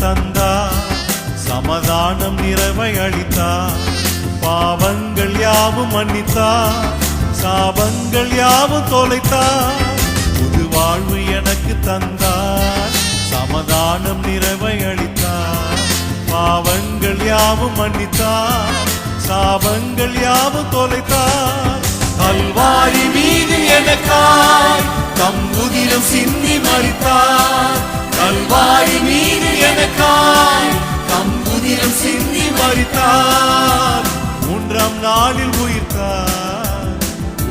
தந்தா சமாதானம் நிறைவை அளித்தா பாவங்கள் யாவும் மன்னித்தா சாபங்கள் யாவும் தொலைத்தா புது வாழ்வு எனக்கு தந்தார் சமாதானம் நிறைவை அளித்தார் பாவங்கள் யாவும் மன்னித்தார் சாபங்கள் யாவும் தொலைத்தார் கல்வாரி மீது எனக்காய் தம் சிந்தி மறித்தார் கல்வாரி மீது எனக்காய் கம்புதிரம் சிந்தி மறித்தார். மூன்றாம் நாளில் உயிர்த்தார்.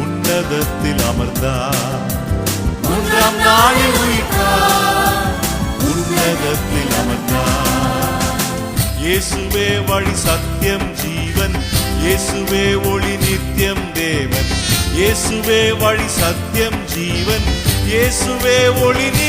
உன்னதத்தில் அமர்ந்தார். மூன்றாம் நாளில் உயிர்த்தார். உன்னதத்தில் அமர்ந்தார். இயேசுவே வழி சத்தியம் ஜீவன். இயேசுவே ஒளி நித்தியம் தேவன். இயேசுவே வழி சத்தியம் ஜீவன். இயேசுவே ஒளி நித்தியம்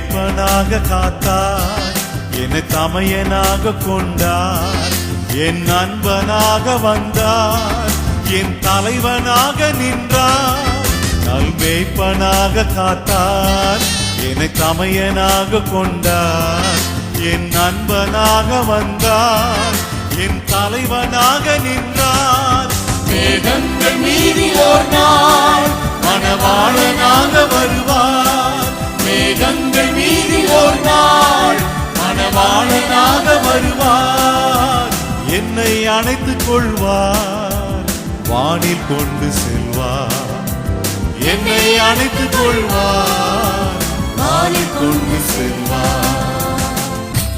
மேய்ப்பனாக காத்தார். என்னை தமையனாக கொண்டார். என் நண்பனாக வந்தார். என் தலைவனாக நின்றார். நல்மேய்ப்பனாக காத்தார். என்னை தமையனாக கொண்டார். என் நண்பனாக வந்தார். என் தலைவனாக நின்றார். வேதங்கள் மீறி ஓர் மணவாளனாக வருவார். என்னை அணைத்துக் கொள்வார். வானில் கொண்டு செல்வார். என்னை அணைத்துக் கொள்வார். வானில் கொண்டு செல்வார்.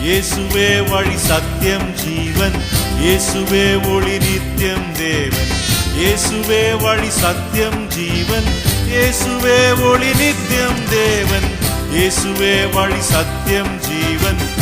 இயேசுவே வழி சத்தியம் ஜீவன். இயேசுவே ஒளி நித்தியம் தேவன். இயேசுவே வழி சத்தியம் ஜீவன். இயேசுவே ஒளி நித்தியம் தேவன். இயேசுவே வழி சத்தியம் ஜீவன்.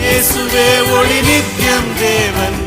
இயேசுவே ஒளி நித்தியம் தேவன்.